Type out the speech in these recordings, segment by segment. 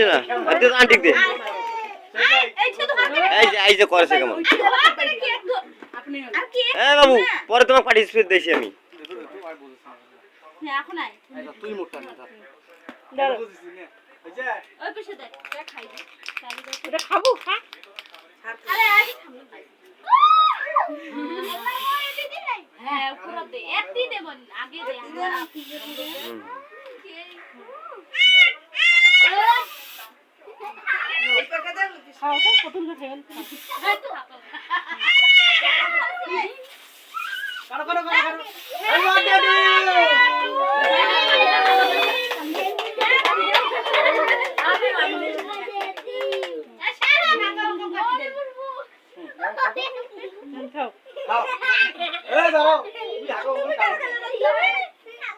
নিস না দে আন্টিক দে। এই যে এই যে করেছে কেমন? হ্যাঁ বাবু পরে তোমাকে পার্টিসিপেট দিয়েছি আমি। তুই মোটা না খাব খা হ্যাঁ পুরো দে একটি দেব আগে দে। খাও তো প্রথম যে খেয়ে কারো কারো কারো কারো এই আন্টি আন্টি খাও খাও এই দাঁড়াও তুমি আগো ওখানে খাও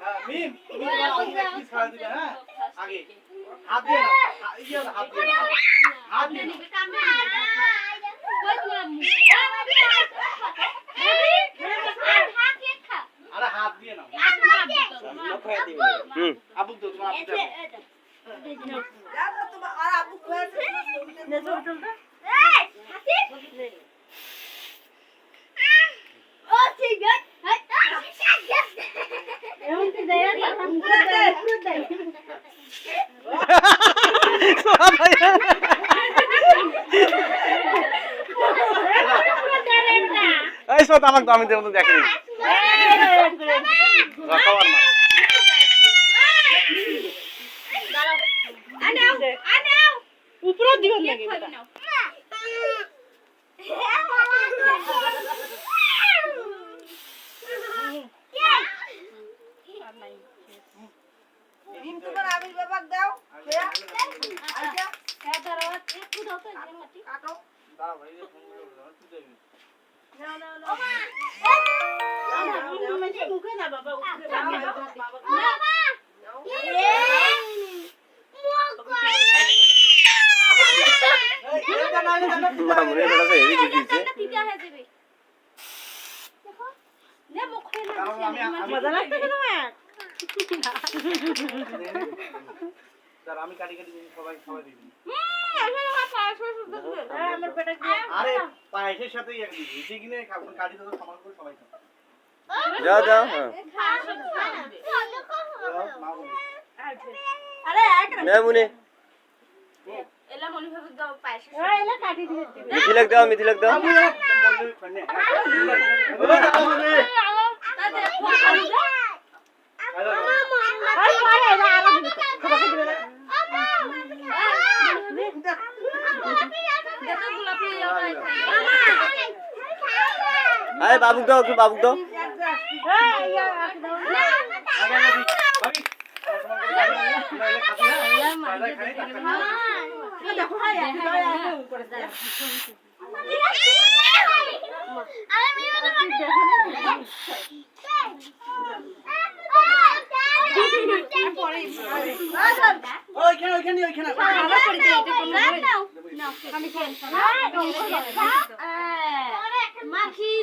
হ্যাঁ মিম তুমি তোমার অঙ্কে পিস খাওয়া দিবে হ্যাঁ আগে हाथ दे ये हाथ दे हाथ दे अरे! हाथ दिए ना। हम्म। अब तो तुम आप जाओ तुम और आप खुद से नहीं चल रहा চল তো আমাকে দামি দেবো দেখেনি। খাওয়ার না উপরে দিবেন নাকি এটা? মজা আমি কাটি কাটি সবাই সবাই দিবি আরে পায়েসের সাথে এক দিবি এসে কিনে খাবো কাটি দাও সমান করে সবাই খাবো যাও যাও হ্যাঁ মা বলবে নে মুনি এলা মনে ভাবে দাও পায়েস হ্যাঁ এলা কাটি দিয়ে দিবে মিথিলাক দাও মিথিলাক দাও আরে বাবুক দাও একটু বাবুক দাও। ওইখানে। ওইখানে ওইখানে।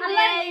দে